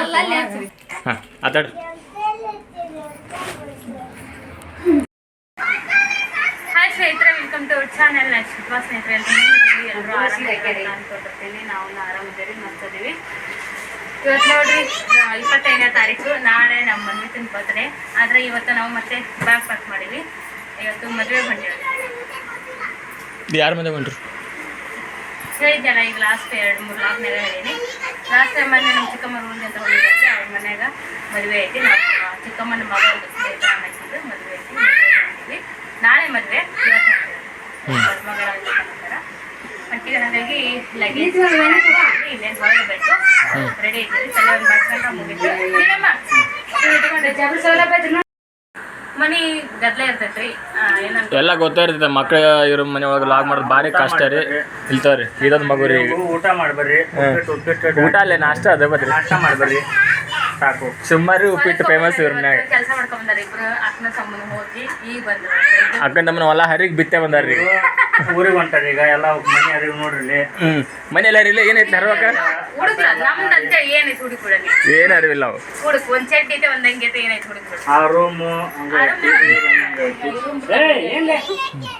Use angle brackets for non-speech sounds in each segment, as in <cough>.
ಎಲ್ಲಲ್ಲಿ ಆತಾಡ್ರಿ. ಹಾಯ್ ಸ್ನೇಹಿತರೆ welcome to our channel ಸ್ನೇಹಿತರೆ ಎಲ್ಲರೂ ಆರಾಮಿದ್ದೀರಿ ಅನ್ಕೊಂಡಿರ್ತೀನಿ. ನಾವು ಆರಾಮಿದ್ದೀರಿ ಮಸ್ತದೀವಿ. ಇವತ್ತು ನೋಡ್ರಿ ಇಪ್ಪತ್ತೈದನೇ ತಾರೀಕು. ನಾಳೆ ನಮ್ಮ ಮನ್ವಿತನ ಬರ್ತ್ಡೇ ಆದರೆ ಇವತ್ತು ನಾವು ಮತ್ತೆ ಬ್ಯಾಗ್ ಪ್ಯಾಕ್ ಮಾಡೀವಿ ಇವತ್ತು ಮದುವೆ ಬಂದ್ರು ಇದು ಮದುವೆ ಬಂದ್ರಿ? ಹೇಳಿದ್ದೆಲ್ಲ ಈಗ ಲಾಸ್ಟ್ ಎರಡು ಮೂರು ಲಾಕ್ನಾಗ ಹೇಳೀನಿ ಲಾಸ್ಟ್ ಟೈಮ್ ಮೊನ್ನೆ ನಮ್ಮ ಚಿಕ್ಕಮ್ಮ ಊರಿಗೆ ಅಂತ ಹೋಗಿದ್ದೆ ಅವ್ರ ಮನೆಯಾಗ ಮದುವೆ ಐತಿ. ನಾವು ಚಿಕ್ಕಮ್ಮನ ಮಗ ಒಂದು ಸ್ನೇಹಿತರ ಮದುವೆ ಐತಿ. ಮದುವೆ ನಾಳೆ ಮದುವೆ ಇವತ್ತು ಮಗಳ ಮಟ್ಟಿಗೆ ಹಾಗಾಗಿ ಲಗೇಜ್ ಇನ್ನೇನು ಹೊರಡಬೇಕು. ರೆಡಿ ಇದ್ದೀವಿ. ತಲೆ ಒಂದು ಮುಗಿತು. ಮನಿ ಗದ್ಲ ಇರ್ತೈತ್ರಿ. ಏನಂತ ಎಲ್ಲ ಗೊತ್ತೇ ಇರ್ತೈತೆ. ಮಕ್ಳು ಇವ್ರ ಮನೆ ಒಳಗೆ ಲಾಗ್ ಮಾಡೋದು ಭಾರಿ ಕಷ್ಟ ರೀ. ಇಲ್ತಾವ್ರಿ ಇದೊಂದು ಮಗು ರೀ ಊಟ ಮಾಡ್ಬರ್ರಿ. ಉಪ್ಪಿಟ್ಟು ಉಪ್ಪಿಟ್ಟು ಊಟ ಅಲ್ಲೇ ನಾಷ್ಟ ಅದ ಬದ್ರಿ ನಾಷ್ಟ ಮಾಡ್ಬರ್ರಿ. ಸಾಕು. ಸುಮಾರು ಉಪ್ಪಿಟ್ಟು ಫೇಮಸ್ ಇವ್ರ ಮನ್ಯಾಗ. ಕೆಲಸ ಮಾಡ್ಕೊಂಡ್ ಬಂದಾರ ಇಬ್ರು. ಅಕ್ಕನ ಸಂಬಂಧ ಹೋಗಿ ಈಗ ಬಂದ್ರು. ಅಕ್ಕ ನಮ್ಮನ್ನ ಹೊಲ ಹರಿಗೆ ಬಿತ್ತೆ ಬಂದಾರ್ರಿ. ಊರಿಗೆ ಹೊಂಟಾರ ಈಗ ಎಲ್ಲ ಮನೆ ಅರಿವು ನೋಡ್ರಿ. ಇಲ್ಲಿ. ಹ್ಮ್ ಮನೆಯಲ್ಲ ಇಲ್ಲ ಏನೈತಿ ನಮ್ದಂತ ಏನೈತಿ ಏನು ಅರಿವಿಲ್ಲ ಅವು. ಹುಡುಗ ಒಂದ್ ಚಡ್ಡಿ ಐತೆ ಒಂದ್ ಅಂಗಿ ಐತೆ ಏನೈತಿ ಹುಡುಗ ಬಿಡ ಆ ರೂಮು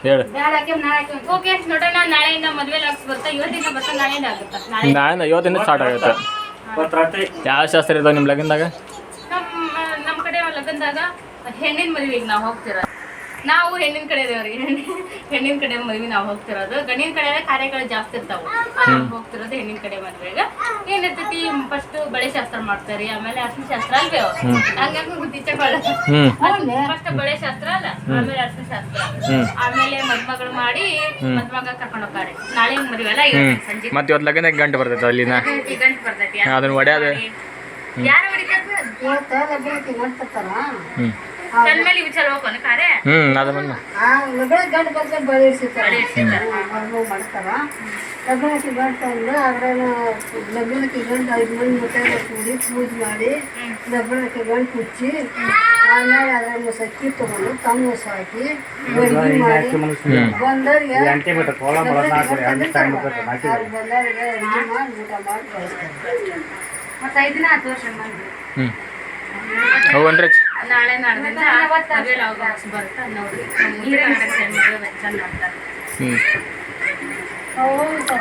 ಹೇಳು. ಓಕೆ ನೋಡೋಣ ನಾಳೆಯಿಂದ ಮದ್ವೆ ಲಾಕ್ಸ್ ಬರ್ತಾ ಇವತ್ತಿಂದ ಬರ್ತಾ ನಾಳೆಯಿಂದ ಆಗುತ್ತಾ? ನಾಳೆ ನಾಳೆ ಇವತ್ತಿಂದ ಸ್ಟಾರ್ಟ್ ಆಗುತ್ತೆ. ಯಾವ ಶಾಸ್ತ್ರ ಇದಾವೆ ನಿಮ್ಮ ಲಗ್ನದಾಗ? ನಮ್ಮ ನಮ್ಮ ಕಡೆ ಲಗ್ನದಾಗ ಹೆಣ್ಣಿನ ಮದುವೆಗೆ ನಾವು ಹೋಗ್ತಿರೋದು ನಾವು ಹೆಣ್ಣಿನ ಕಡೆ ಇದೇವ್ರಿ ಹೆಣ್ಣಿನ ಕಡೆ ಮದ್ವಿ ನಾವು ಹೋಗ್ತಿರೋದು. ಗಂಡಿನ ಕಡೆ ಕಾರ್ಯಗಳು ಜಾಸ್ತಿ ಇರ್ತಾವ. ಹೋಗ್ತಿರೋದು ಹೆಣ್ಣಿನ ಕಡೆ ಮದ್ವೆಗ. ಏನಿರ್ತೈತಿ ಫಸ್ಟ್ ಬಳೆ ಶಾಸ್ತ್ರ ಮಾಡ್ತಾರಿ ಆಮೇಲೆ ಅರ್ಶಿನ ಶಾಸ್ತ್ರ ಅಲ್ವೇ? ಹಂಗಾಗಿ ಗುದ್ದಿಚ್ಚಗಳ ಫಸ್ಟ್ ಬಳೆ ಶಾಸ್ತ್ರ ಅಲ್ಲ? ಆಮೇಲೆ ಅರ್ಶಿನ ಶಾಸ್ತ್ರ. ಆಮೇಲೆ ಮದ್ಮಗಳು ಮಾಡಿ ಮದ್ಮಗ ಕರ್ಕೊಂಡು ಹೋಗ್ತಾರೆ. ನಾಳೆ ಮದ್ವೆ ಅಲ್ಲ? ಸಂಜೆ. ಮತ್ತೆ ಇವತ್ತು ಲಗ್ನ ಗಂಟು ಬರ್ತೈತೆ ಅಲ್ಲಿನ? ಗಂಟು ಬರ್ತೈತಿ. ಅದನ್ನ ಒಡೆಯೋದು? ಯಾರು ಹೊಡಿತಾರೆ ಹ್ಮ್ ತನ್ನ ಮೇಲೆ ವಿಚಾರ ಹೋಗೋಣ ಕಾರೆ ಹ್ಮ್ ಅದ ಬಂದ ಆ ಲಗ್ನ ಗಂಡು ಬಂದ್ರೆ ಬಳಿ ಇಡ್ಸಿರ್ತಾರ. ಮಾಡ್ತಾರ. ಲಗ್ನಕ್ಕೆ ಅಂದ್ರೆ ಅದ್ರಾಗ ಲಗ್ನಕ್ಕೆ ಗಂಟು ಐದು ಮಂದಿ ಮುತ್ತೈದ ಕೂಡಿ ಪೂಜೆ ಮಾಡಿ ಲಗ್ನಕ್ಕೆ ಗಂಟು ಮುಚ್ಚಿ ಆಮೇಲೆ ಅದ್ರಲ್ಲಿ ಸಕ್ಕಿ ತಗೊಂಡು ತಮ್ಮ ಹಾಕಿ ಅಡ್ಗೆ ಮಾಡಿ ಬಂದವ್ರಿಗೆ ಅಡ್ಗೆ ಮಾಡಿ ಊಟ ಮಾಡಿ ಕಳಿಸ್ತಾರೆ. ಮತ್ತೆ ಐದು ದಿನ ಹತ್ತು ವರ್ಷ ಮಂದಿ ಹ್ಮ್. ಹೋಗನ್ರಿ ನಾಳೆ ನಾಡ್ದಿಂದ ಮದುವೆ ಬರುತ್ತೆ ನೋಡಿ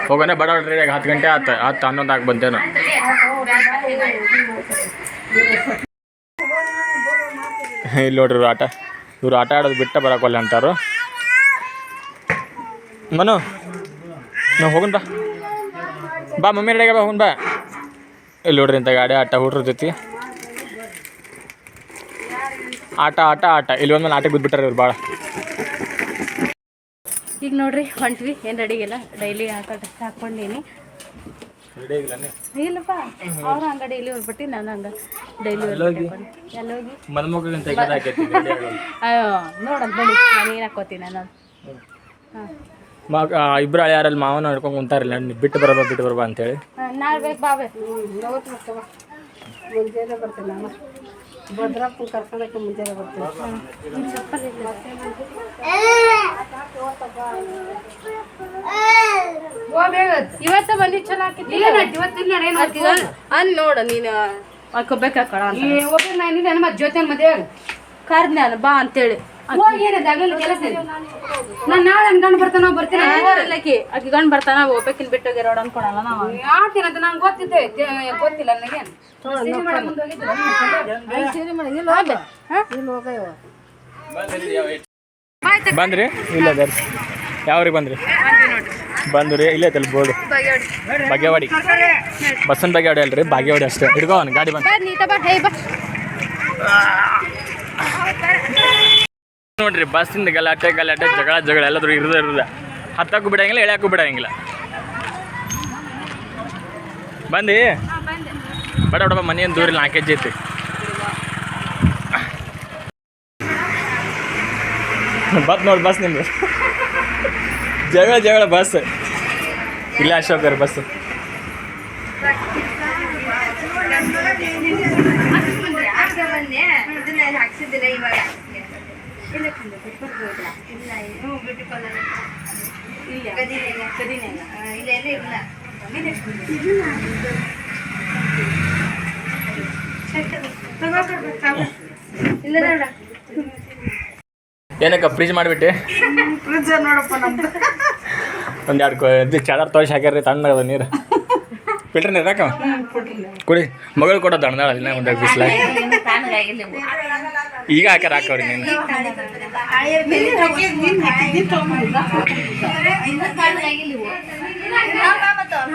ಹೋಗೋಣ ಬಡವ್ರಿ ಈಗ ಹತ್ತು ಗಂಟೆ ಆತ ಹತ್ತು ಹನ್ನೊಂದು ಆಗಿ ಬಂತೇನ ಇಲ್ಲಿ ನೋಡ್ರಿ ಇವ್ರು ಆಟ. ಇವ್ರು ಆಟ ಆಡೋದು ಬಿಟ್ಟ ಬರಕೋಲ್ಲ ಅಂತಾರು. ಮನು ನಾವು ಹೋಗೋಣ ಬಾ. ಬಾ ಮಮ್ಮಿ ರೆಡಿಯಾಗ ಬಾ ಹೋಗೋಣ ಬಾ. ಇಲ್ಲಿ ನೋಡ್ರಿ ಇಂಥ ಗಾಡಿ ಆಟ ಹುಡ್ರತೈತಿ ಆಟ ಆಟ ಆಟ. ಇಲ್ಲಿ ಒಂದ್ಮೇಲೆ ಆಟಕ್ಕೆ ಬಿದ್ದುಬಿಟ್ಟಾರೆ ಇವ್ರು ಭಾಳ ಈಗ ನೋಡ್ರಿ ಹೊಂಟ್ವಿ. ಏನು ರೆಡಿಗಿಲ್ಲ ಡೈಲಿ ಹಾಕೋ ಡ್ರೆಸ್ ಹಾಕ್ಕೊಂಡೀನಿ. ಇಲ್ಲಪ್ಪ. ಅವ್ರು ಹಂಗ ಡೈಲಿ ಹೊರ್ಬಿಟ್ಟು ನಾನು ಹಂಗ ಡೈಲಿ ಎಲ್ಲೋಗಿ? ನಾನು ಏನು ಹಾಕೋತೀನಿ ನಾನು. ಮಗ ಯಾರಲ್ಲಿ ಮಾವನ ಹಿಡ್ಕೊಂಡು ಕುಂತಾರಿಲ್ಲ ಬಿಟ್ಟು ಬರಬಾ ಬಿಟ್ಟು ಬರಬಾ ಅಂತೇಳಿ ನಾಳೆ ಬೇಕು ಮುಂಜಾನೆ ಬರ್ತೀನಿ ನಾನು. ಭದ್ರಪ್ಪನ ಕರ್ಕೊಂಡಕ್ಕೆ ಮುಂಜಾನೆ ಬರ್ತೀನಿ. ಇವತ್ತ ಬಂದಿ ಚಲೋ ಹಾಕಿದ್ದಿ ಅಲ್ಲಿ ನೋಡು ನೀನು. ಹಾಕೋಬೇಕಾಕಳ ಒಬ್ಬರು ನಾನು ಮತ್ತೆ ಜೊತೆ ಮದುವೆ ಕರ್ದ್ ನಾನು ಬಾ ಅಂತೇಳಿ. ಹೋಗಿ ಏನದ ಆಗಲ್ಲ ಕೆಲಸ ನಾನು ನಾಳೆ ಗಂಡು ಬರ್ತಾನೋ ಬರ್ತೀನಿ. ಆಕಿ. ಆಕಿ ಗಂಡ್ ಬರ್ತಾನ ಒಬ್ಬಕಿನ್ ಬಿಟ್ಟು ಹೋಗ್ಯಾರ ರೋಡ್ ಅನ್ಕೊಳಲ್ಲ ನಾವು. ಆಡ್ತೀನಂತ ನಂಗೆ ಗೊತ್ತಿದ್ದೆ. ಗೊತ್ತಿಲ್ಲ ನನಗೆ. ಬಂದ್ರಿ? ಇಲ್ಲ ಬರ್ರಿ. ಯಾವ್ರಿಗೆ ಬಂದ್ರಿ? ಬಂದ್ರಿ. ಇಲ್ಲ ಐತಲ್ಲ ಬೋರ್ಡು. ಬಾಗೇವಾಡಿ. ಬಸ್ಸನ್ ಬಾಗೇವಾಡಿ ಅಲ್ರಿ? ಬಾಗೇವಾಡಿ ಅಷ್ಟೇ. ಹಿಡ್ಕೋ ಗಾಡಿ ಬಂದು. ನೋಡ್ರಿ ಬಸ್ಸಿಂದ ಗಲಾಟೆ ಗಲಾಟೆ ಜಗಳ ಜಗಳ ಎಲ್ಲಾದ್ರೂ ಇರದ ಇರದ ಹತ್ತಕ್ಕೂ ಬಿಡಂಗಿಲ್ಲ ಎಳ್ಯಾಕೂ ಬಿಡಂಗಿಲ್ಲ ಬಂದಿ ಬಡ ಬಡ ಮನೆ ದೂರ ನಾಲ್ಕು ಕೆಜಿ ಐತಿ ಬತ್ ನೋಡಿ ಬಸ್ ನಿಮ್ದು ಜಗಳ ಜಗಳ ಬಸ್ ಇಲ್ಲ ಅಶೋಕರ್ ಬಸ್ ಏನಕ್ಕ ಫ್ರಿಜ್ ಮಾಡಿಬಿಟ್ಟೆ ಒಂದು ಎರಡು ಕೊ ಇದು ಚಾದರ್ ತೋರಿಸಿ ಹಾಕ್ಯಾರ್ರಿ ತಣ್ಣದ ನೀರು ಫಿಲ್ಟರ್ ನೀರು ಹಾಕ ಕುಡಿ ಮಗಳು ಕೊಡೋ ತಣ್ಣದ ಇನ್ನ ಒಂದು ಬಿಸಿಲಾಗ ಈಗ ಹಾಕ್ಯಾರ ಹಾಕವ್ರಿ ನೀನು.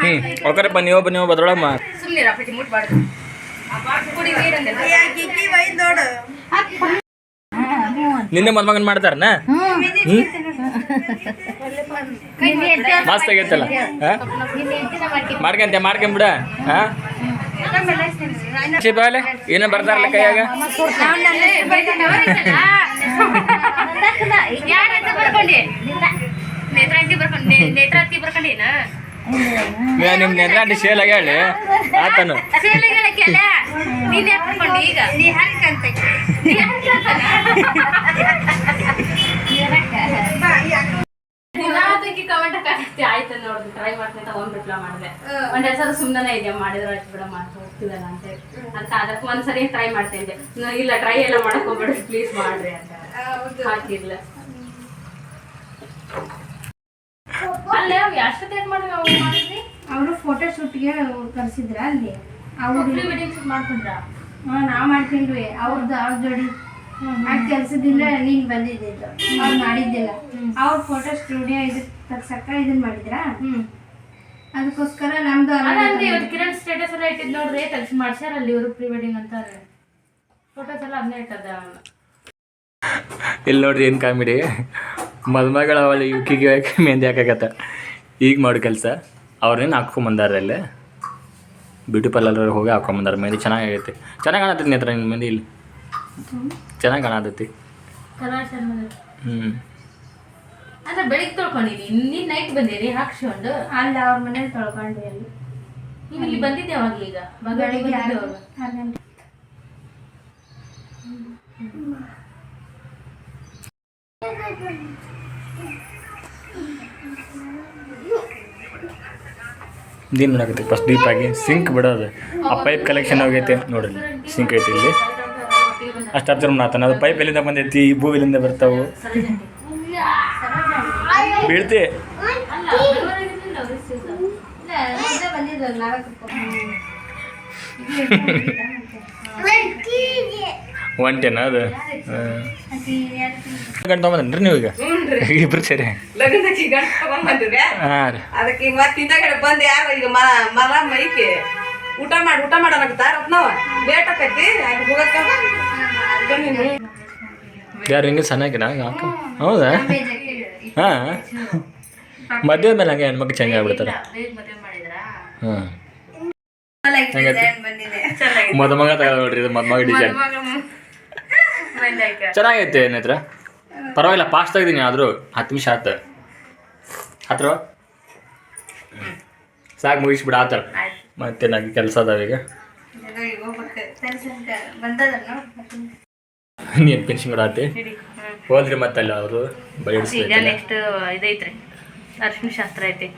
ಹ್ಮ್ ಒಕರೆ ಬನ್ನಿ ನೀವೊಬ್ಬ ಬನ್ನಿ ನೀರಂದೆ ನಿನ್ನೆ ಮದ್ಮಗನ್ ಮಾಡ್ತಾರನ? ಮಸ್ತ್ ಆಗೈತಲ್ಲ ಮಾಡ್ಕೊಂತೆ ಮಾಡ್ಕೊಂಬಿಡ? ಹಾ? ಶಿಪಾಲೆ ಏನೋ ಬರ್ತಾರಲ್ಲ ಕೈಯಾಗ? ನಿಮ್ ಬರ್ಕೊಂಡಿ ಸೇಲ್ ಆಗ ಹೇಳಿ ಆತನು ಆಯ್ತು ನೋಡ್ದು ಟ್ರೈ ಮಾಡ್ತೀನಿ ತಗೊಂಡ್ಬಿಟ್ಲ ಮಾಡಿದೆ. ಒಂದ್ ಎರಡ್ ಸಲ ಸುಮ್ಮನೆ ಇದೆಯಾ? ಮಾಡಿದ್ರೆ ಆಯ್ತು ಬಿಡ ಮಾಡ್ತಾ ಹೋಗ್ತಿದಲ್ಲ ಅಂತ ಹೇಳಿ ಅದಕ್ಕೆ ಅದಕ್ಕೆ ಒಂದ್ಸರಿ ಟ್ರೈ ಮಾಡ್ತಿದ್ದೆ ಇಲ್ಲ ಟ್ರೈ ಎಲ್ಲ ಮಾಡಕ್ ಹೋಗ್ಬೇಡಿ ಪ್ಲೀಸ್ ಮಾಡ್ರಿ ಅಂತ. ಹಾಕಿರ್ಲ ಅಲ್ಲೇ ಎಷ್ಟೊತ್ತೇನ್ ಮಾಡಿ ಮಾಡಿದ್ರಿ ಅವರು ಫೋಟೋ ಶೂಟ್ಗೆ ಕರ್ಸಿದ್ರ ಅಲ್ಲಿ. ಅವ್ರು ಪ್ರೀ ವೆಡ್ಡಿಂಗ್ ಶೂಟ್ ಮಾಡ್ಕೊಂಡ್ರ? ಹಾ, ನಾವ್ ಮಾಡ್ಕೊಂಡ್ವಿ ಅವ್ರದ್ದು ಅವ್ರ ಜೋಡಿ. ಆ ಕೆಲ್ಸದಿಂದ ನೀನ್ ಬಂದಿದ್ದಿದ್ದು. ಅವ್ರು ಮಾಡಿದ್ದಿಲ್ಲ. ಅವ್ರ ಫೋಟೋ ಸ್ಟುಡಿಯೋ ಇದು ತಗ್ಸಕ್ಕ ಇದನ್ ಮಾಡಿದ್ರ? ಅದಕ್ಕೋಸ್ಕರ ನಮ್ದು ಇವತ್ತು ಕಿರಣ್ ಸ್ಟೇಟಸ್ ಎಲ್ಲ ಇಟ್ಟಿದ್ ನೋಡ್ರಿ ತೆಗ್ಸಿ ಮಾಡ್ಸ್ಯಾರ ಅಲ್ಲಿ ಇವರು ಪ್ರೀ ವೆಡ್ಡಿಂಗ್ ಅಂತಾರೆ. ಫೋಟೋಸ್ ಎಲ್ಲ ಅದನ್ನೇ ಇಟ್ಟದ ಇಲ್ಲಿ ನೋಡ್ರಿ ಏನು ಕಾಮಿಡಿ. ಮದುಮಗಳ ಅವಳು ಯುಕಿಗೆ ಮೆಹಂದಿ ಹಾಕಕತ್ತ ಈಗ ಮಾಡು ಕೆಲಸ. ಅವ್ರನ್ನೇನು ಹಾಕ್ಕೊಂಬಂದಾರ ಅಲ್ಲೇ? ಬ್ಯೂಟಿ ಪಾರ್ಲರ್ ಹೋಗಿ ಹಾಕೊಂಬಂದಾರ ಮೆಹಂದಿ ಚೆನ್ನಾಗೈತಿ ಚೆನ್ನಾಗಿ ಕಾಣತೈತಿ ನೇತ್ರ ನಿನ್ನ ಮೆಹಂದಿ ಇಲ್ಲಿ ಚೆನ್ನಾಗಿ ಕಾಣತೈತಿ ಕಲರ್ ಚೆನ್ನಾಗಿ ಹ್ಞೂ ಅಂದ್ರೆ ಬೆಳಿಗ್ಗೆ ತೊಳ್ಕೊಂಡಿರಿ ನೀನ್ ನೈಟ್ ಬಂದಿರಿ ಹಾಕ್ಸ್ಕೊಂಡು ಅಲ್ಲ ಅವ್ರ ಮನೇಲಿ ತೊಳ್ಕೊಂಡ್ವಿ ಅಲ್ಲಿ. ನೀವು ಇಲ್ಲಿ ಬಂದಿದ್ದೆ ಅವಾಗ ಈಗ. ಬೆಳಿಗ್ಗೆ ಆರು ಆರು ಗಂಟೆ. ದೀನ್ ಮಾಡಾಕತ್ತಿ ಫಸ್ಟ್ ಡೀಪ್ ಆಗಿ ಸಿಂಕ್ ಬಿಡೋದು. ಆ ಪೈಪ್ ಕಲೆಕ್ಷನ್ ಹೋಗೈತೆ ನೋಡಿರಿ ಸಿಂಕ್ ಐತಿ ಇಲ್ಲಿ. ಅಷ್ಟು ಅಬ್ಸರ್ವ್ ಮಾಡ್ತಾನೆ ಅದು ಪೈಪ್ ಎಲ್ಲಿಂದ ಬಂದೈತಿ? ಈ ಭೂ ಎಲ್ಲಿಂದ ಬರ್ತಾವು ಬೀಳ್ತಿ ಅಲ್ಲ ಬೆಂಗಳೂರಾಗಿರ್ಲಿಲ್ಲ ಅವ್ರು ಇಷ್ಟಿಲ್ಲ. ಇಲ್ಲ ಮೊದ್ಲೇ ಬಂದಿದ್ರು ನಾಲ್ಕು ಒಂಟೇನ ಅದು. ಗಂಟೆ ತೊಗೊಂಬಂದ್ರಿ ನೀವು ಈಗ? ಇಬ್ರು ಸರಿ. ಲಗ್ನಕ್ಕೆ ರೀ. ಅದಕ್ಕೆ ಮತ್ತೆ ಹಿಂದಗಡೆ ಬಂದು ಯಾರು ಈಗ ಮ ಮರ ಮೈಕೆ ಊಟ ಮಾಡಿ ಊಟ ಮಾಡೋಣಕ್ತಾರ ನಾವ ಲೇಟ್ ಆಕೈತಿ ಅಲ್ಲಿ ಹೋಗಕ್ಕ. ಯಾರು ಹಿಂಗೆ ಸಣ್ಣ ಹಾಕ ಹೌದಾ? ಹಾಂ. ಮದುವೆ ಮೇಲೆ ಹಂಗೆ ಹೆಣ್ಮಕ್ಳು ಚೇಂಜ್ ಆಗ್ಬಿಡ್ತಾರೆ. ಹಾಂ. ಮದುಮಗ ತಗೋ ನೋಡ್ರಿ ಇದು ಮದುಮಗ ಡಿಸೈನ್ ಚೆನ್ನಾಗೈತೆ ಏನತ್ರ ಪರವಾಗಿಲ್ಲ ಪಾಸ್ಟ್ ತೆಗ್ದೀನಿ ಆದರೂ ಹತ್ತು ನಿಮಿಷ ಆತ. ಹತ್ರ ಸಾಕು ಮುಗಿಸ್ಬಿಡ ಆತರ ಮತ್ತೆ ನನಗೆ ಕೆಲಸ ಅದಾವ ಈಗ? ನೀನು ಪೆನ್ಷನ್ ಕೊಡತ್ತೆ ಹೋದ್ರಿ ಮತ್ತೆ ಅಲ್ಲಿ ಅವರು ನೆಕ್ಸ್ಟ್ ಇದೈತ್ರಿ. ಅರ್ಶಿನ ಶಾಸ್ತ್ರ ಐತಿ.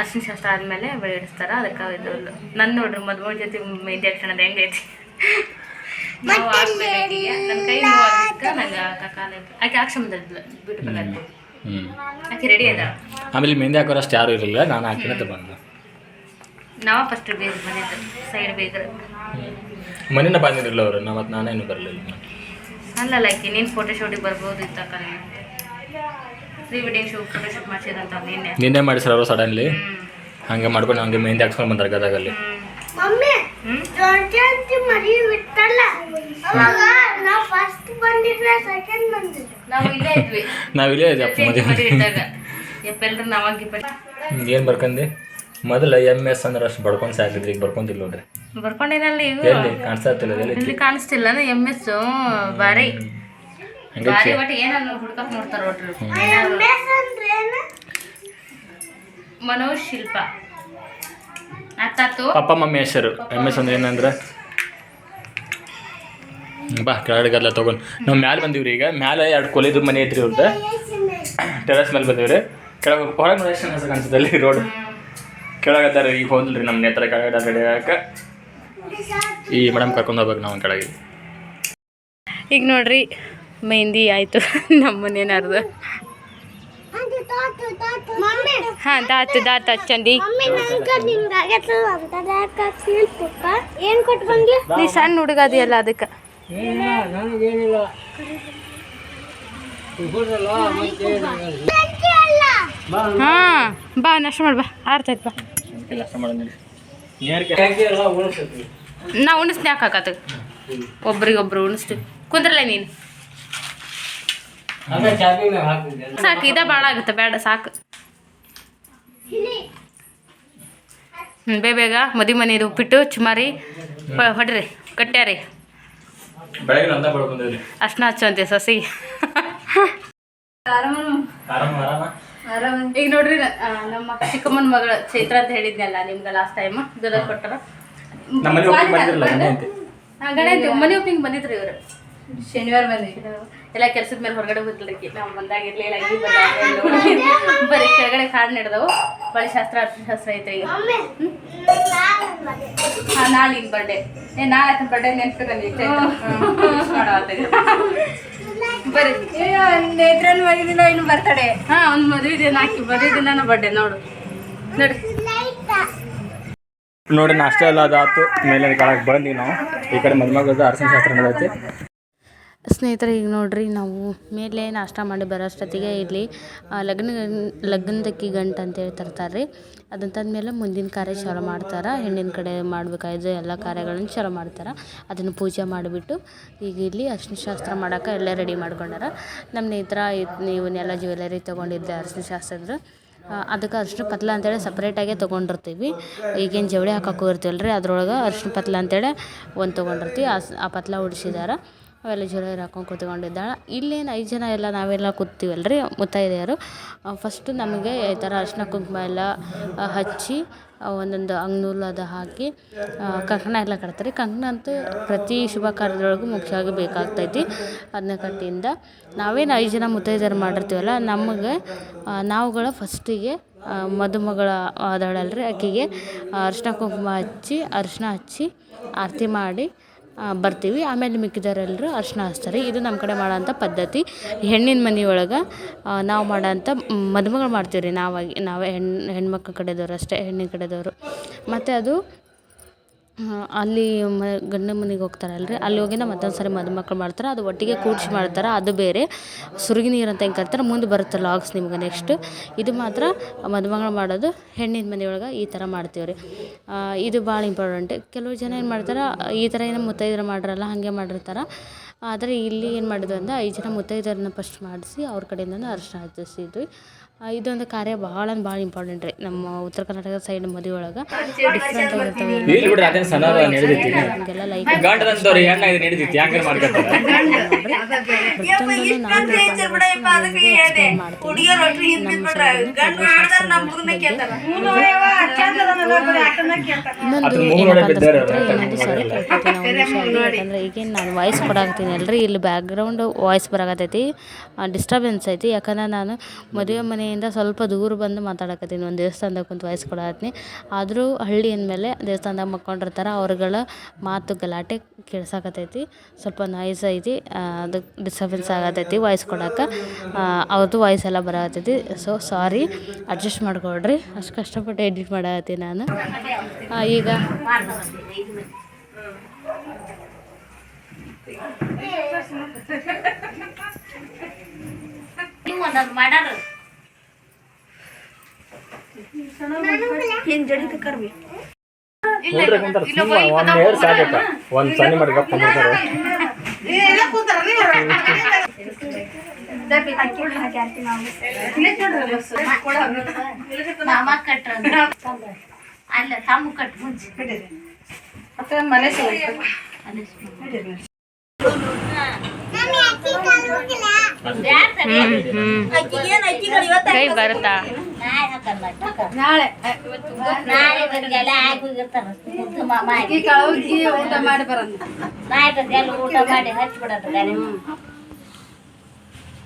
ಅರ್ಶಿನ ಶಾಸ್ತ್ರ ಆದ್ಮೇಲೆ ಬೆಳೆಸ್ತಾರ ಅದಕ್ಕೆ ಇದು ನನ್ನ ನೋಡ್ರಿ ಮದ್ವೆ ಜೊತೆ ಮೆಹಂದಿ ಹಾಕ್ಸೋಣ ಅದು ಹೆಂಗೈತಿ <laughs> ನಾವು ಹಾಕ್ಬೇಕಾಗಿ ನನ್ನ ಕೈ ನೋವಾಗಿತ್ತು ನಂಗೆ ಕಾಲ ಆಕೆ ಹಾಕ್ಸಂಬಂದಿದ್ಲು ಹ್ಞೂ ಆಕೆ ರೆಡಿ ಅದ ಆಮೇಲೆ ಮೆಹಂದಿ ಹಾಕೋರು ಅಷ್ಟು ಯಾರು ಇರಲಿಲ್ಲ. ನಾನು ಹಾಕಿನಂತ ಬಂದು ನಾವ ಫಸ್ಟ್ ಬೇಗ ಬಂದಿದ್ದು. ಸೈಡ್ ಬೇಗ. ಮನೆಯಿಂದ ಬಂದಿರಲಿಲ್ಲ ಅವರು. ನಾವು ಮತ್ತು ನಾನೇನು ಬರಲಿಲ್ಲ. ಅಲ್ಲಲ್ಲ ಲೈಕ್ ನೀನು ಫೋಟೋ ಶೂಟಿಗೆ ಬರ್ಬೋದು ಇತ್ತಕ್ಕ ಪ್ರೀ ವೆಡ್ಡಿಂಗ್ ಶೂಟ್ ಫೋಟೋಶೂಟ್ ಮಾಡಿಸಿದಂತ ನಿನ್ನೆ. ನಿನ್ನೆ ಮಾಡಿಸ್ರ ಅವರು ಸಡನ್ಲಿ ಹಂಗೆ ಮಾಡ್ಕೊಂಡು ಹಂಗೆ ಮೆಹಂದಿ ಹಾಕ್ಸ್ಕೊಂಡು ಬಂದಾರೆ ಗದಗಲ್ಲಿ. ಮಮ್ಮಿ ಹ್ಮ್? ಮರಿ ಬಿಟ್ಟಲ್ಲ. ಅವಾಗ ನಾವು ಫಸ್ಟ್ ಬಂದಿದ್ರೆ ಸೆಕೆಂಡ್ ನಾವು ಇಲ್ಲೇ ಇದ್ವಿ. ನಾವು ಇಲ್ಲೇ ಇದ್ದಪ್ಪ ಮದುವೆ. ಮದುವೆ ಇದ್ದಾಗ. ಎಪ್ಪೆಲ್ರು ನಾವಾಗಿ ಏನು ಬರ್ಕಂದು? ಮೊದಲು ಎಂ ಎಸ್ ಅಂದ್ರೆ ಅಷ್ಟು ಬಡ್ಕೊಂಡು ಸಾಕಿದ್ರಿ ಈಗ ಬರ್ಕೊಂತಿಲ್ಲ ನೋಡ್ರಿ ಬರ್ಕೊಂಡಿರಲ್ಲ ಈಗ ಎಲ್ಲಿ? ಕಾಣಿಸ್ತಾ ಇರ್ತಿಲ್ಲ ಎಲ್ಲಿ ಇಲ್ಲಿ ಕಾಣಿಸ್ತಿಲ್ಲ ಎಂ ಎಸ್ ಬಾರಿ ಹಂಗೆ ಬಾರಿ ಬಟ್ ಏನನ್ನ ಹುಡ್ಕಕ್ ನೋಡ್ತಾರ ಒಟ್ರು. ಮನೋಜ್ ಶಿಲ್ಪ. ಅತ್ತಾತು ಪಪ್ಪ ಮಮ್ಮಿ ಹೆಸರು. ಎಂ ಎಸ್ ಅಂದ್ರೆ ಏನಂದ್ರೆ? ಬಾ ಕೆಳಗಲ್ಲ ತಗೊಂಡು. ನಾವು ಮ್ಯಾಲೆ ಬಂದೀವ್ರಿ ಈಗ. ಮ್ಯಾಲೆ ಎರಡು ಕೊಲಿದು ಮನೆ ಐತ್ರಿ ಅವ್ರದ್ದು ಟೆರಸ್ ಮೇಲೆ ಬಂದೀವ್ರಿ. ಕೆಳಗೆ ಹೊರಗೆ ನೋಡಿ ಎಷ್ಟು ಅಲ್ಲಿ ರೋಡ್. ಕೆಳಗದಾರ ಈಗ ಹೋದ್ರಿ ನಮ್ಮ ನೇತ್ರ ಕೆಳಗಡೆ ರೆಡಿ ಆಗಕ್ಕೆ ಈ ಮೇಡಮ್ ಕರ್ಕೊಂಡು ಹೋಗ್ಬೇಕು ನಾವು ಕೆಳಗೆ. ಈಗ ನೋಡ್ರಿ ಮೆಹಂದಿ ಆಯಿತು. <laughs> ನಮ್ಮ ಮನೇನಾರ್ದು ಹಾಂ ದಾತು ದಾತು ಚಂದಿ ನೀ ಸಣ್ಣ ಹುಡುಗ ಅದೆಯಲ್ಲ ಅದಕ್ಕೆ. ಹಾಂ ಬಾ ನಷ್ಟ ಮಾಡಿ ಬಾ. ಆರ್ತೈತೆ ಬಾ. ನಾ ಉಣಿಸ್ತೀನಿ ಯಾಕೆ ಹಾಕತ್ತ ಒಬ್ರಿಗೊಬ್ರು ಉಣಿಸ್ತೀವಿ ಕುಂದ್ರಲ್ಲ ನೀನು. ಸಾಕು ಇದ ಭಾಳ ಆಗುತ್ತೆ ಬೇಡ ಸಾಕು. ಹ್ಞೂ ಬೇ ಬೇಗ ಮದಿ ಮನೆದು ಉಪ್ಪಿಟ್ಟು ಚುಮಾರಿ ಹೊಡ್ರಿ ಕಟ್ಟ್ಯಾರಿ ಅಷ್ಟನ್ನ ಹಚ್ಚಂತೆ ಸಸಿ. ಈಗ ನೋಡ್ರಿ ನಮ್ಮ ಚಿಕ್ಕಮ್ಮನ ಮಗಳ ಚೈತ್ರ ಅಂತ ಹೇಳಿದ್ನಲ್ಲ ನಿಮ್ಗೆ ಲಾಸ್ಟ್ ಟೈಮ್ ದೊಡ್ಡ ಕೊಟ್ಟರ ನಮ್ಮ ಮನೆ ಒಪ್ಪಿಗೆ ಬಂದಿದ್ರಿ ಇವರು. ಶನಿವಾರ ಬಂದಿದ್ರು ಎಲ್ಲ ಕೆಲ್ಸದ ಮೇಲೆ ಹೊರಗಡೆ ಹೋಗ್ತಿಲ್ರಿ ನಾವು ಬಂದಾಗ ಇಲ್ಲಿ ಬಂದಾಗ ಬರೀ ಕೆಳಗಡೆ ಕಾಡು ನಡೆದವು. ಬಳಿ ಶಾಸ್ತ್ರ ಅರ್ಥಶಾಸ್ತ್ರ ಐತೆ ಈಗ. ಹಾಂ ನಾಳೆ ಈಗ ಬರ್ಡೇ ಏ ನಾಳೆ ಬರ್ಡೇ ನೆನ್ಪು ನೆನ್ಪಿಟ್ಕೊಂಡು ಬರ್ರಿ ನೇತ್ರನ್ ಮರಿದಿನ ಇನ್ನು ಬರ್ತಡೆ. ಹಾ, ಒಂದು ಮದುವೆ ದಿನ ಹಾಕಿ ಮದುವೆ ದಿನ ಬರ್ಡೇ ನೋಡು. ನೋಡಿ. ನೋಡಿ ನಾಷ್ಟ ಎಲ್ಲ ಅದಾತು. ಮೇಲೆ ಕೆಳಗೆ ಬಂದ್ವಿ ನಾವು. ಈ ಕಡೆ ಮದುಮಗದ ಅರಸಿನ ಶಾಸ್ತ್ರ ನಡೆದೈತಿ. ಸ್ನೇಹಿತರೆ, ಈಗ ನೋಡ್ರಿ, ನಾವು ಮೇಲೆ ನಾಷ್ಟ ಮಾಡಿ ಬರೋಷ್ಟೊತ್ತಿಗೆ ಇಲ್ಲಿ ಲಗ್ನ ಲಗ್ನ, ಲಗ್ನದಕ್ಕಿ ಗಂಟು ಅಂತೇಳಿ ತರ್ತಾರೆ ರೀ ಅದನ್ನ ತಂದಮೇಲೆ ಮುಂದಿನ ಕಾರ್ಯ ಚಾಲು ಮಾಡ್ತಾರೆ. ಹೆಣ್ಣಿನ ಕಡೆ ಮಾಡಬೇಕಾಯ್ದು ಎಲ್ಲ ಕಾರ್ಯಗಳನ್ನು ಚಾಲು ಮಾಡ್ತಾರೆ. ಅದನ್ನು ಪೂಜೆ ಮಾಡಿಬಿಟ್ಟು ಈಗ ಇಲ್ಲಿ ಅರ್ಶಿನ ಶಾಸ್ತ್ರ ಮಾಡೋಕೆ ಎಲ್ಲ ರೆಡಿ ಮಾಡ್ಕೊಂಡಾರ. ನಮ್ಮ ನೇತ್ರ ಇವನ್ನೆಲ್ಲ ಜ್ಯುವೆಲರಿ ತೊಗೊಂಡಿದ್ದೆ, ಅರ್ಶಿನ ಶಾಸ್ತ್ರದ್ದು. ಅದಕ್ಕೆ ಅರ್ಶಿನ ಪತ್ಲ ಅಂತೇಳಿ ಸಪ್ರೇಟಾಗೆ ತೊಗೊಂಡಿರ್ತೀವಿ. ಈಗೇನು ಜವಳಿ ಹಾಕಕ್ಕೆ ಹೋಗಿರ್ತೀವಲ್ಲ ರೀ ಅದ್ರೊಳಗೆ ಅರ್ಶಿನ ಪತ್ಲ ಅಂತೇಳಿ ಒಂದು ತೊಗೊಂಡಿರ್ತೀವಿ. ಆ ಪತ್ಲ ಉಡ್ಸಿದಾರೆ. ಅವೆಲ್ಲ ಜ್ಯುವೆಲರಿ ಹಾಕೊಂಡು ಕೂತ್ಕೊಂಡಿದ್ದಾಳೆ. ಇಲ್ಲೇನು ಐದು ಜನ ಎಲ್ಲ ನಾವೆಲ್ಲ ಕೂತೀವಲ್ಲ ರೀ ಮುತ್ತೈದೆಯರು ಫಸ್ಟು ನಮಗೆ ಈ ಥರ ಅರಿಶಿನ ಕುಂಕುಮ ಎಲ್ಲ ಹಚ್ಚಿ ಒಂದೊಂದು ಅಂಗ್ನೂಲು ಅದು ಹಾಕಿ ಕಂಕಣ ಎಲ್ಲ ಕಟ್ತಾರೆ. ಕಂಕಣ ಅಂತೂ ಪ್ರತಿ ಶುಭ ಕಾರ್ಯದೊಳಗೂ ಮುಖ್ಯವಾಗಿ ಬೇಕಾಗ್ತೈತಿ ಅದನ್ನ ಕಟ್ಟಿಯಿಂದ ನಾವೇನು ಐದು ಜನ ಮುತ್ತೈದೆಯರು ಮಾಡಿರ್ತೀವಲ್ಲ, ನಮಗೆ ನಾವುಗಳ ಫಸ್ಟಿಗೆ ಮದುಮಗಳ ಅದಾಳಲ್ರಿ ಆಕೆಗೆ ಅರಿಶಿನ ಕುಂಕುಮ ಹಚ್ಚಿ, ಅರಿಶಿನ ಹಚ್ಚಿ, ಆರತಿ ಮಾಡಿ ಬರ್ತೀವಿ. ಆಮೇಲೆ ಮಿಕ್ಕಿದವರೆಲ್ಲರೂ ಅರ್ಶಿನ ಹಚ್ತಾರೆ ಇದು ನಮ್ಮ ಕಡೆ ಮಾಡೋಂಥ ಪದ್ಧತಿ. ಹೆಣ್ಣಿನ ಮನೆಯೊಳಗೆ ನಾವು ಮಾಡೋಂಥ ಮದುಮಗಳು ಮಾಡ್ತೀವಿ ರೀ ನಾವಾಗಿ, ನಾವೇ ಹೆಣ್ಣು ಹೆಣ್ಮಕ್ಳ ಕಡೆದವ್ರು ಅಷ್ಟೇ, ಹೆಣ್ಣಿನ ಕಡೆದವರು. ಮತ್ತು ಅದು ಅಲ್ಲಿ ಮ, ಗಂಡನ ಮನೆಗೆ ಹೋಗ್ತಾರಲ್ರಿ? ಅಲ್ಲಿ ಹೋಗಿನ ಮತ್ತೊಂದು ಸರಿ ಮದುಮಕ್ಳು ಮಾಡ್ತಾರೆ, ಅದು ಒಟ್ಟಿಗೆ ಕೂಡ್ಸಿ ಮಾಡ್ತಾರೆ, ಅದು ಬೇರೆ. ಸುರುಗಿ ನೀರು ಅಂತ ಹೆಂಗೆ ಕರಿತಾರೆ ಮುಂದೆ ಬರುತ್ತೆ ಲಾಗ್ಸ್ ನಿಮ್ಗೆ ನೆಕ್ಸ್ಟ್ ಇದು ಮಾತ್ರ ಮದುಮಗಳು ಮಾಡೋದು, ಹೆಣ್ಣಿನ ಮನೆಯೊಳಗೆ ಈ ಥರ ಮಾಡ್ತೀವಿ ಇದು ಭಾಳ ಇಂಪಾರ್ಟೆಂಟ್ ಕೆಲವು ಜನ ಏನು ಮಾಡ್ತಾರೆ, ಈ ಥರ ಏನೋ ಮುತ್ತೈದರ ಮಾಡಿರಲ್ಲ, ಹಾಗೆ ಮಾಡಿರ್ತಾರೆ. ಆದರೆ ಇಲ್ಲಿ ಏನು ಮಾಡಿದ್ವಿ ಅಂದ್ರೆ, ಐದು ಜನ ಮುತ್ತೈದೆಯರನ್ನ ಫಸ್ಟ್ ಮಾಡಿಸಿ, ಅವ್ರ ಕಡೆಯಿಂದ ಅರಿಶಿನ ಹಚ್ಚಿಸಿದ್ವಿ ಇದೊಂದು ಕಾರ್ಯ ಬಹಳ ಬಹಳ ಭಾಳ ಇಂಪಾರ್ಟೆಂಟ್ ರೀ. ನಮ್ಮ ಉತ್ತರ ಕರ್ನಾಟಕ ಸೈಡ್ ಮದುವೆ ಒಳಗೆ ಡಿಫ್ರೆಂಟ್ ಆಗಿರ್ತವೆ. ಲೈಕ್ ಪ್ರತಿಯೊಂದನ್ನು ಇನ್ನೊಂದು ಯಾಕಂದ್ರೆ ಈಗೇನು ನಾನು ವಾಯ್ಸ್ ಕೊಡಾಕತ್ತೀನಿ. ಅಲ್ರಿ ಇಲ್ಲಿ ಬ್ಯಾಕ್ಗ್ರೌಂಡ್ ವಾಯ್ಸ್ ಬರಾಕತ್ತೈತಿ. ಡಿಸ್ಟರ್ಬೆನ್ಸ್ ಐತಿ. ಯಾಕಂದ್ರೆ ನಾನು ಮದುವೆ ಮನೆಯಿಂದ ಸ್ವಲ್ಪ ದೂರ ಬಂದು ಮಾತಾಡಕತ್ತೀನಿ. ಒಂದು ದೇವಸ್ಥಾನದಾಗ ಕುಂತು ವಾಯ್ಸ್ ಕೊಡಾಕತ್ತೀನಿ ಆದರೂ ಹಳ್ಳಿ ಅಂದಮೇಲೆ ದೇವಸ್ಥಾನದಾಗ ಮಕ್ಕೊಂಡಿರ್ತಾರೆ. ಅವ್ರುಗಳ ಮಾತು ಗಲಾಟೆ ಕೇಳ್ಸಾಕತ್ತೈತಿ. ಸ್ವಲ್ಪ ನಾಯ್ಸ್ ಐತಿ. ಅದು ಡಿಸ್ಟರ್ಬೆನ್ಸ್ ಆಗತೈತಿ ವಾಯ್ಸ್ ಕೊಡಕ್ಕೆ ಅವ್ರದ್ದು ವಾಯ್ಸ್ ಎಲ್ಲ ಬರಾಕತ್ತೈತಿ. ಸೊ ಸಾರಿ ಅಡ್ಜಸ್ಟ್ ಮಾಡ್ಕೊಳ್ರಿ. ಅಷ್ಟು ಕಷ್ಟಪಟ್ಟು ಎಡಿಟ್ ಮಾಡತ್ತೀನಿ ನಾನು. ಆ, ಈಗ. ಒಂದ್ ಸಣ್ಣ ಮಾಡಿ ಅಲ್ಲ ತಮ್ಮ ಕಟ್ ಮುಂಚೆ. ಕೈ ಬರುತ್ತಾ? ನಾಳೆ ಊಟ ಮಾಡಿ ಬರೋಣ. ಊಟ ಮಾಡಿ ಹಚ್ಬಿಡೋದು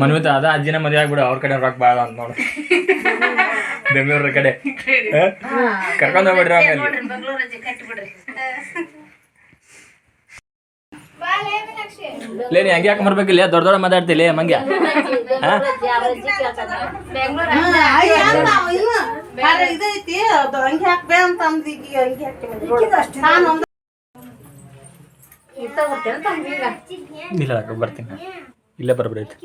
ಮನ್ವಿತ ಅದ ಅಜ್ಜಿನ ಮದುವೆ ಆಗ್ಬಿಡು ಅವ್ರ ಕಡೆ ರೊಕ್ಕ ಬಾಳ ಅಂತ ನೋಡು. ಬೆಂಗಳೂರ ಕಡೆ. ಕರ್ಕೊಂಡ್ ಹೋಗ್ಬಿಡ್ರಿ ಆಮೇಲೆ. ಲೇ ನೀ ಹಂಗೆ ಯಾಕೆ ಬರ್ಬೇಕಿಲ್ಲ ದೊಡ್ಡ ದೊಡ್ಡ ಮಾತಾಡ್ತಿಲ್ಲ ಮಂಗ್ಯ. ಇದೈತಿ ಹಂಗೆ ಹಾಕ್ಬೇ ಅಂತ ಅಂದ್ ಈಗ ಹಂಗೆ ಹಾಕಿ ನಾನು ಇಲ್ಲ ಅಕ್ಕ, ಬರ್ತೀನಿ. ಇಲ್ಲೇ ಬರ್ಬಿಡೈತಿ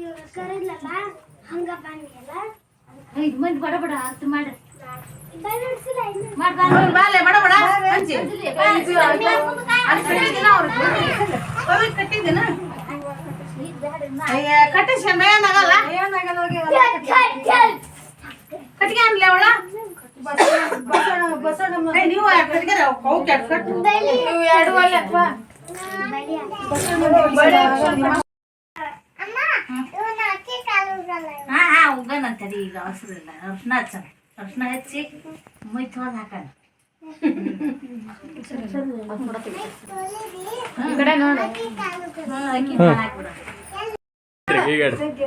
ಕಟ್ಟಿಗೆ ಅನ್ಲೆ ಅವಳ ನೀವು ಒಳ್ಳೆ ಹಾ ಹಾ ಅಂತಾರೆ ಈಗ ಅವಸರ ಇಲ್ಲ ಅರ್ಶನ ಹಚ್ಚಣ ಅರ್ಶನ ಹಚ್ಚಿ ಮೈ ತೊಳೆದು ಹಾಕೋಣ.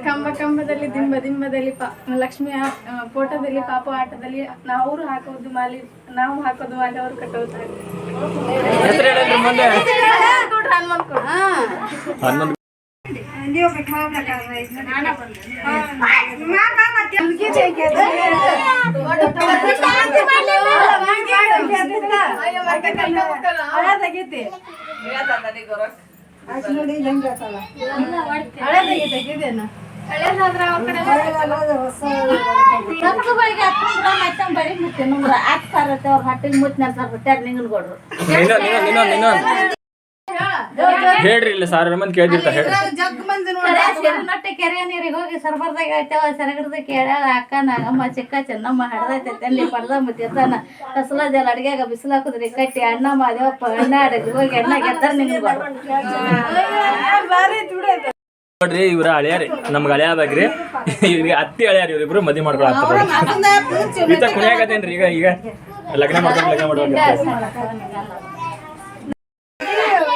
ಕಂಬ ಕಂಬದಲ್ಲಿ ದಿಂಬ ದಿಂಬದಲ್ಲಿ ಪ ಲಕ್ಷ್ಮಿ ಫೋಟೋದಲ್ಲಿ ಪಾಪ ಆಟದಲ್ಲಿ ನಾವು ಅವರು ಹಾಕೋದು ಮಾಲಿ ನಾವು ಹಾಕೋದು ಮಾಲಿ ಅವ್ರು ಕಟ್ಟೋದು. ಹನ್ನೊಂದು ಹಳೇದಾದ್ರೆ ಅವ್ರ ಕಡೆ ಕಪ್ಪುಗಳಿಗೆ ಹತ್ತೊಂದ್ರ ಮತ್ತೆ ಬರೀ ಮುತ್ತೆ ನಮ್ರ ಹಾಕ್ತಾರತ್ತೆ ಅವ್ರ ಹಟ್ಟಿಗೆ ಮುತ್ತೆ ನಂತರ ಹೊಟ್ಟೆ ನಿಂಗಲ್ಗೊಡ್ರು ಹೇಳ್ರಿ ಇಲ್ಲ ಸಾವಿರ ಮಂದಿ ಕೇಳ್ತಿರ್ತಾರೆ ಹೇಳ್ರಿ. ಜಗ್ ಮಂದಿ ನಟ್ಟೆ ಕೆರೆ ನೀರಿಗೆ ಹೋಗಿ ಸರ್ಬರ್ದಾಗ ಆಯ್ತವ ಸರಗಡದ ಕೇಳ್ಯಾಳ ಅಕ್ಕ ನಾಗಮ್ಮ ಚಿಕ್ಕ ಚೆನ್ನಮ್ಮ ಹಡ್ದೈತೆ ಅಲ್ಲಿ ಪಡ್ದ ಮುದ್ದಿರ್ತಾನ ಕಸಲ ಜಲ ಅಡ್ಗ್ಯಾಗ ಬಿಸಿಲು ಹಾಕುದ್ರಿ ಕಟ್ಟಿ ಅಣ್ಣ ಮಾದೇವಪ್ಪ ಅಣ್ಣ ಅಡಗಿ ಹೋಗಿ ಅಣ್ಣ ಗೆದ್ದಾರ ನಿಮ್ಗೆ ನೋಡ್ರಿ ಇವ್ರ ಹಳೆಯಾರಿ ನಮ್ಗೆ ಹಳೆಯ ಇವ್ರಿಗೆ ಅತ್ತಿ ಹಳೆಯಾರಿ ಇವ್ರಿಬ್ರು ಮದಿ ಮಾಡ್ಕೊಳತ್ತಾರ ಈತ ಕುಣಿಯಾಕತ್ತೇನ್ರಿ ಈಗ ಈಗ. ಲಗ್ನ ಮಾಡ್ಕೊಂಡು ಲಗ್ನ ಮಾಡ್ಬೇಕು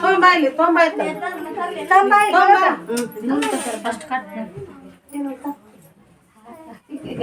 ತೊಂಬಾಯ್ಲಿ ತೊಂಬಾಯ್ತು ಫಸ್ಟ್ ಕಟ್ ಈಗ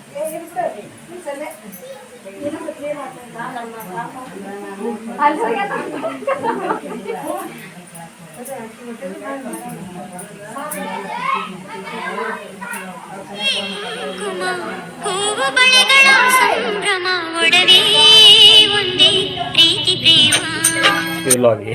ಹೂವು ಬಳೆಗಳ ಸಂಭ್ರಮ ಒಡವೆ ಒಂದೇ ಪ್ರೀತಿ ಪ್ರೇಮ ಇರ್ಲೋಗಿ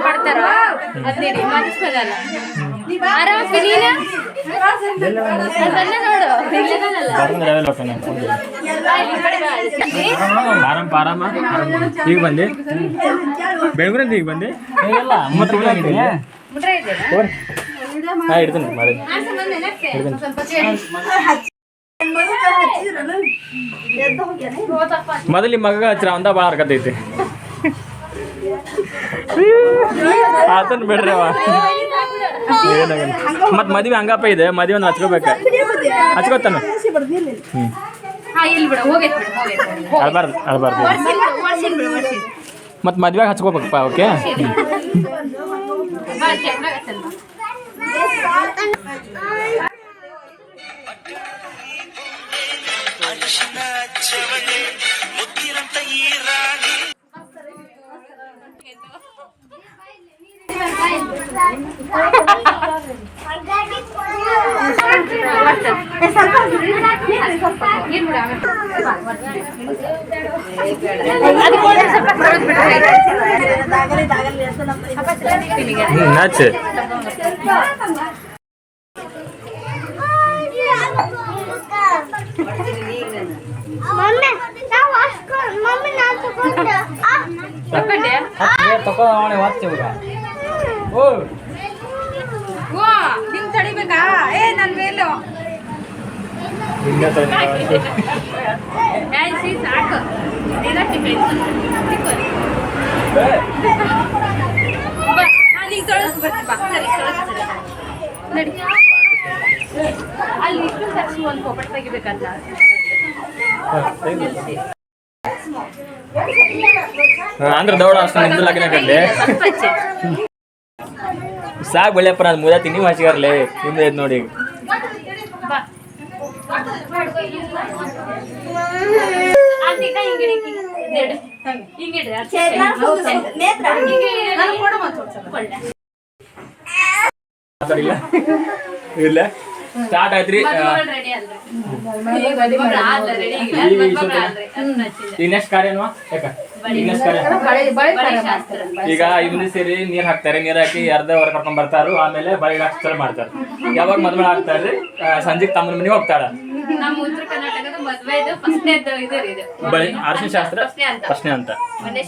ಪಡ್ತಾರ ಹದಿನೈದು ಮನಸ್ಪದಲ್ಲ ಆರಾಮ ನೀನ ಅದನ್ನ ನೋಡು ಆರಾಮ ಆರಾಮ ಈಗ ಬಂದೆ ಬೆಂಗಳೂರಿಂದ ಈಗ ಬಂದೆ ಮತ್ತೆ ಹಾಂ ಹಿಡ್ತೀನಿ ಮಾಡಿ ಮೊದಲು ಮಗ ಹಚ್ಚಿರ ಅಂತ ಭಾಳ ಹರ್ಕತೈತಿ ಆತನ್ ಬಿಡ್ರಿ ಅವ ಮತ್ತೆ ಮದ್ವೆ ಹಂಗಪ್ಪ ಇದೆ, ಮದ್ವೆ ಒಂದು ಹಚ್ಕೋಬೇಕ. ಹಚ್ಕೋತಾನ. ಅಳ್ಬಾರ್ದು ಮತ್ತೆ ಮದ್ವೆಗೆ ಹಚ್ಕೋಬೇಕಪ್ಪ, ಓಕೆ? ಬಾ ಓ. ಓ ನಿಂಗ್ ತಡಿಬೇಕಾ? ಏ ನನ್ ಮೇಲು. ಸಾಕು. ಇದೆಲ್ಲ ಟಿಫಿನ್ ಬಾ ನಾ ನಿಂಗೆ ತೊಳಸ್ ಬರ್ತೀನಿ ಬಾ. ಸರಿ ತೊಳಸ್ತೀನಿ ನಡಿ. ಅಲ್ಲಿ ಇಷ್ಟು ತಕ್ಷಣ ಒಂದು ಪೊಪಟ್ ತೆಗಿಬೇಕಂತ. ಅಂದ್ರೆ ದೌಡ ಅಷ್ಟು ನಿಮ್ದು ಲಗ್ನ ಸಾಕು ಬೆಳೆಯಪ್ಪ ನಾನು ಮುದ ತಿನ್ನಿ ಹಚ್ಚಿಗಾರ್ಲೆ ನಿಮ್ದು ಇದ್ ನೋಡಿ. ಇಲ್ಲ. ಸ್ಟಾರ್ಟ್ ಆಯ್ತ್ರಿ ಈಗ ನೆಕ್ಸ್ಟ್ ಕಾರ್ಯ ಈಗ ಇವ್ನಿ ಸೇರಿ ನೀರ್ ಹಾಕ್ತಾರೆ ನೀರ್ ಹಾಕಿ ಅರ್ಧ ಹೊರ ಕರ್ಕೊಂಡ್ ಬರ್ತಾರು ಆಮೇಲೆ ಬಳಿ ಹಾಕ್ತಾರೆ ಮಾಡ್ತಾರೆ. ಯಾವಾಗ ಮದ್ವೆ ಇದ್ರಿ? ಸಂಜೆ ತಮ್ಮನ ಮನೆಗೆ ಹೋಗ್ತಾಳ ನಮ್ಮ ಉತ್ತರ ಕರ್ನಾಟಕದ ಮದ್ವೆದು ಫಸ್ಟ್ನೇದು ಇದು ರೀ ಇದು. ಬಳಿ ಅರಿಶಿನ ಶಾಸ್ತ್ರ? ಫಸ್ಟ್ನೇ ಅಂತ. ಪ್ರಶ್ನೆ ಅಂತ. ಮನೆ